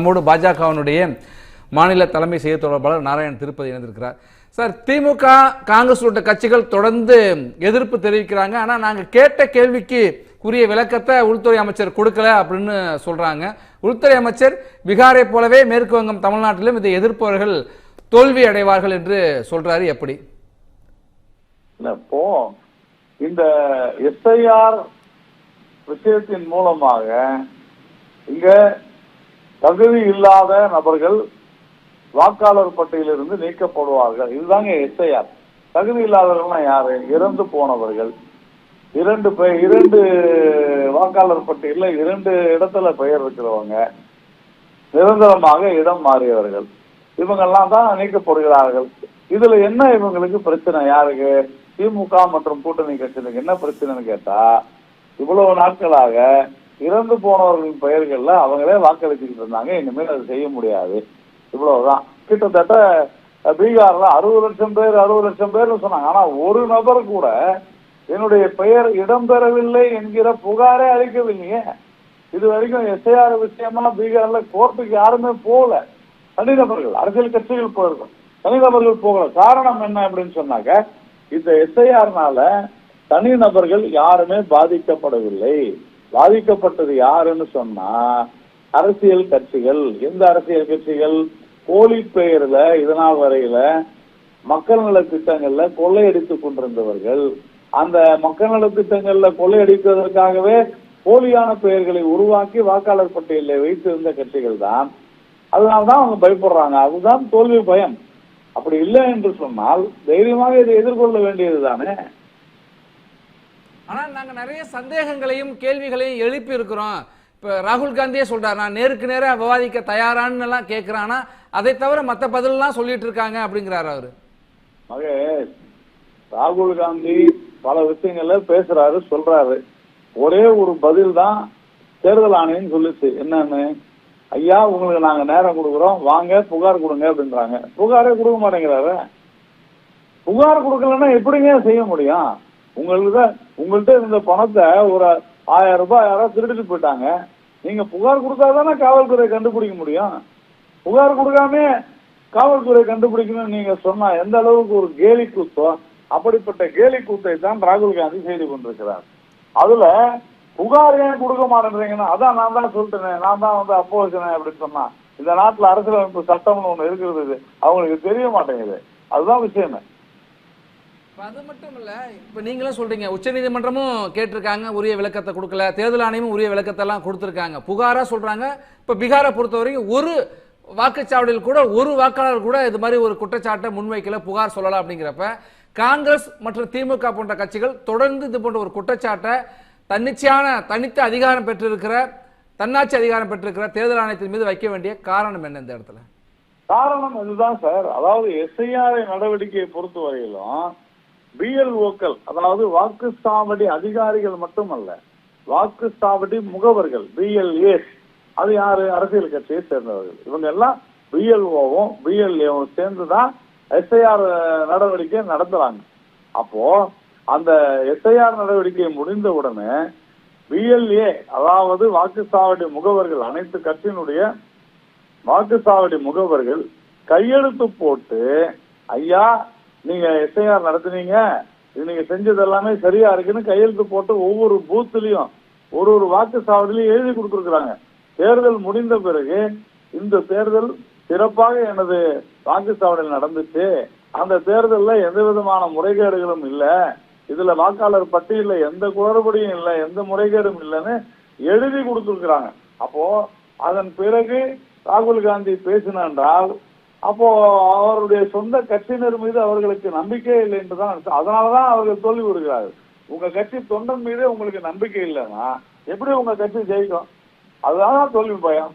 நம்மோடு பாஜகவினுடைய மாநில தலைமை செய்தி தொடர்பாளர் நாராயண் திருப்பதி இணைந்திருக்கிறார். சார் திமுக காங்கிரஸ் உள்ளிட்ட கட்சிகள் தொடர்ந்து எதிர்ப்பு தெரிவிக்கிறாங்க. ஆனால் நாங்கள் கேட்ட கேள்விக்கு உரிய விளக்கத்தை உள்துறை அமைச்சர் கொடுக்கல அப்படின்னு சொல்கிறாங்க உள்துறை அமைச்சர் பீகாரை போலவே மேற்கு வங்கம் தமிழ்நாட்டிலும் இதை எதிர்ப்பவர்கள் தோல்வி அடைவார்கள் என்று சொல்றாரு. எப்படி? இப்போ இந்த எஸ்ஐஆர் விஷயத்தின் மூலமாக இங்க தகுதி இல்லாத நபர்கள் வாக்காளர் பட்டியலிருந்து நீக்கப்படுவார்கள். இதுதாங்க எஸ்ஐஆர். தகுதி இல்லாதவர்கள்னா யாரு? இறந்து போனவர்கள். இரண்டு பெயர் இரண்டு வாக்காளர் பட்டியலில் இரண்டு இடத்துல பெயர் இருக்கிறவங்க. நிரந்தரமாக இடம் மாறியவர்கள். இவங்கெல்லாம் தான் நீக்கப்படுகிறார்கள். இதுல என்ன இவங்களுக்கு பிரச்சனை? யாருக்கு? திமுக மற்றும் கூட்டணி கட்சிகளுக்கு என்ன பிரச்சனைன்னு கேட்டா இவ்வளவு நாட்களாக இறந்து போனவர்களின் பெயர்கள்ல அவங்களே வாக்களிச்சுக்கிட்டு இருந்தாங்க. இனிமேல் அது செய்ய முடியாது. இவ்வளவுதான். கிட்டத்தட்ட பீகார்ல அறுபது லட்சம் பேர் அறுபது லட்சம் பேர்னு சொன்னாங்க. ஆனா ஒரு நபர் கூட என்னுடைய பெயர் இடம்பெறவில்லை என்கிற புகாரே அளிக்கவில்லையே. இது வரைக்கும் எஸ்ஐஆர் விஷயமா பீகார்ல கோர்ட்டுக்கு யாருமே போகல. தனிநபர்கள் அரசியல் கட்சிகள் போயிருக்கும் தனிநபர்கள் போகல. காரணம் என்ன அப்படின்னு சொன்னாக்க இந்த எஸ்ஐஆர்னால தனிநபர்கள் யாருமே பாதிக்கப்படவில்லை. பாதிக்கப்பட்டது யாருன்னு சொன்னா அரசியல் கட்சிகள். எந்த அரசியல் கட்சிகள்? போலி பெயர்ல இதனால் வரையில மக்கள் நல திட்டங்கள்ல கொள்ளையடித்துக் கொண்டிருந்தவர்கள். அந்த மக்கள் நல திட்டங்கள்ல கொள்ளையடிப்பதற்காகவே போலியான பெயர்களை உருவாக்கி வாக்காளர் பட்டியலில் வைத்திருந்த கட்சிகள் தான். அதனால்தான் அவங்க பயப்படுறாங்க. அதுதான் தோல்வி பயம். அப்படி இல்லை என்று சொன்னால் தைரியமாக இதை எதிர்கொள்ள வேண்டியது தானே ஆனால் நாங்கள் நிறைய சந்தேகங்களையும் கேள்விகளையும் எழுப்பி இருக்கிறோம் இப்போ ராகுல் காந்தியே சொல்கிறார் நான் நேருக்கு நேராக விவாதிக்க தயாரான்னு எல்லாம் கேட்கிறேன் அதை தவிர மற்ற பதிலெல்லாம் சொல்லிட்டு இருக்காங்க அப்படிங்கிறாரு அவர். ராகுல் காந்தி பல விஷயங்கள்ல பேசுறாரு சொல்றாரு. ஒரே ஒரு பதில் தான் தேர்தல் ஆணையம் சொல்லுச்சு. என்னன்னு? ஐயா உங்களுக்கு நாங்க நேரம் கொடுக்குறோம். வாங்க புகார் கொடுங்க அப்படின்றாங்க. புகாரே கொடுக்க மாட்டேங்கிறாரு. புகார் கொடுக்கலன்னா எப்படிங்க செய்ய முடியும்? உங்களுக்கு உங்கள்கிட்ட இருந்த பணத்தை ஒரு ஆயிரம் ரூபாய் யாராவது திருடிட்டு போயிட்டாங்க. நீங்க புகார் கொடுத்தாதானே காவல்துறை கண்டுபிடிக்க முடியும். புகார் கொடுக்காம காவல்துறை கண்டுபிடிக்கணும்னு நீங்க சொன்னா எந்த அளவுக்கு ஒரு கேலி கூத்தோ அப்படிப்பட்ட கேலி கூத்தை தான் ராகுல் காந்தி செய்து கொண்டிருக்கிறார். அதுல புகார் ஏன் கொடுக்க மாட்டேன்றீங்கன்னா அதான் நான் தான் சொல்லிட்டேனே நான் தான் வந்து அப்போ அப்போசினேன் அப்படின்னு சொன்னா இந்த நாட்டுல அரசியலமைப்பு சட்டம்னு ஒண்ணு இருக்கிறது அவங்களுக்கு தெரிய மாட்டேங்குது. அதுதான் விஷயமே. அது மட்டும் இல்லை இப்போ நீங்களும் சொல்கிறீங்க உச்சநீதிமன்றமும் கேட்டிருக்காங்க உரிய விளக்கத்தை கொடுக்கல தேர்தல் ஆணையமும் உரிய விளக்கத்தை எல்லாம் புகாராக சொல்கிறாங்க இப்போ பீகாரை பொறுத்த பொறுத்தவரைக்கும் ஒரு வாக்குச்சாவடியில் கூட ஒரு வாக்காளர் கூட இது மாதிரி ஒரு குற்றச்சாட்டை முன்வைக்கல புகார் சொல்லலாம் அப்படிங்கிறப்ப காங்கிரஸ் மற்றும் திமுக போன்ற கட்சிகள் தொடர்ந்து இது போன்ற ஒரு குற்றச்சாட்டை தன்னிச்சையான தனித்த அதிகாரம் பெற்றிருக்கிற தன்னாட்சி அதிகாரம் பெற்றிருக்கிற தேர்தல் ஆணையத்தின் மீது வைக்க வேண்டிய காரணம் என்ன இந்த இடத்துல? காரணம் இதுதான் சார். அதாவது எஸ்ஐஆர் நடவடிக்கையை பொறுத்த வரையிலும் பிஎல்ஓக்கள் அதாவது வாக்குச்சாவடி அதிகாரிகள் மட்டுமல்ல வாக்குச்சாவடி முகவர்கள் பிஎல்ஏஸ் அது யாரு? அரசியல் கட்சியை சேர்ந்தவர்கள். இவங்க எல்லாம் பிஎல்ஓவும் பிஎல்ஏவும் சேர்ந்துதான் எஸ்ஐஆர் நடவடிக்கை நடத்துறாங்க. அப்போ அந்த எஸ்ஐஆர் நடவடிக்கை முடிந்த உடனே பிஎல்ஏ அதாவது வாக்குச்சாவடி முகவர்கள் அனைத்து கட்சியினுடைய வாக்குச்சாவடி முகவர்கள் கையெழுத்து போட்டு ஐயா நீங்க எஸ்ஐஆர் நடத்துனீங்க இது நீங்க செஞ்சது எல்லாமே சரியா இருக்குன்னு கையெழுத்து போட்டு ஒவ்வொரு பூத்துலயும் ஒரு ஒரு வாக்கு வாக்குச்சாவடியிலையும் எழுதி கொடுத்துருக்காங்க தேர்தல் முடிந்த பிறகு இந்த தேர்தல் சிறப்பாக எனது வாக்குச்சாவடியில் நடந்துச்சு. அந்த தேர்தலில் எந்த விதமான முறைகேடுகளும் இல்லை. இதுல வாக்காளர் பட்டியலில் எந்த குளறுபடியும் இல்லை எந்த முறைகேடும் இல்லைன்னு எழுதி கொடுத்துருக்குறாங்க. அப்போ அதன் பிறகு ராகுல் காந்தி பேசினால் அப்போ அவருடைய சொந்த கட்சியினர் மீது அவர்களுக்கு நம்பிக்கை இல்லை என்றுதான் அதனாலதான் அவர்கள் தோல்வி விடுகிறார்கள். உங்க கட்சி தொண்டன் மீது உங்களுக்கு நம்பிக்கை இல்லைன்னா எப்படி உங்க கட்சி ஜெயிக்கும்? அதுதான் தோல்வி பயம்.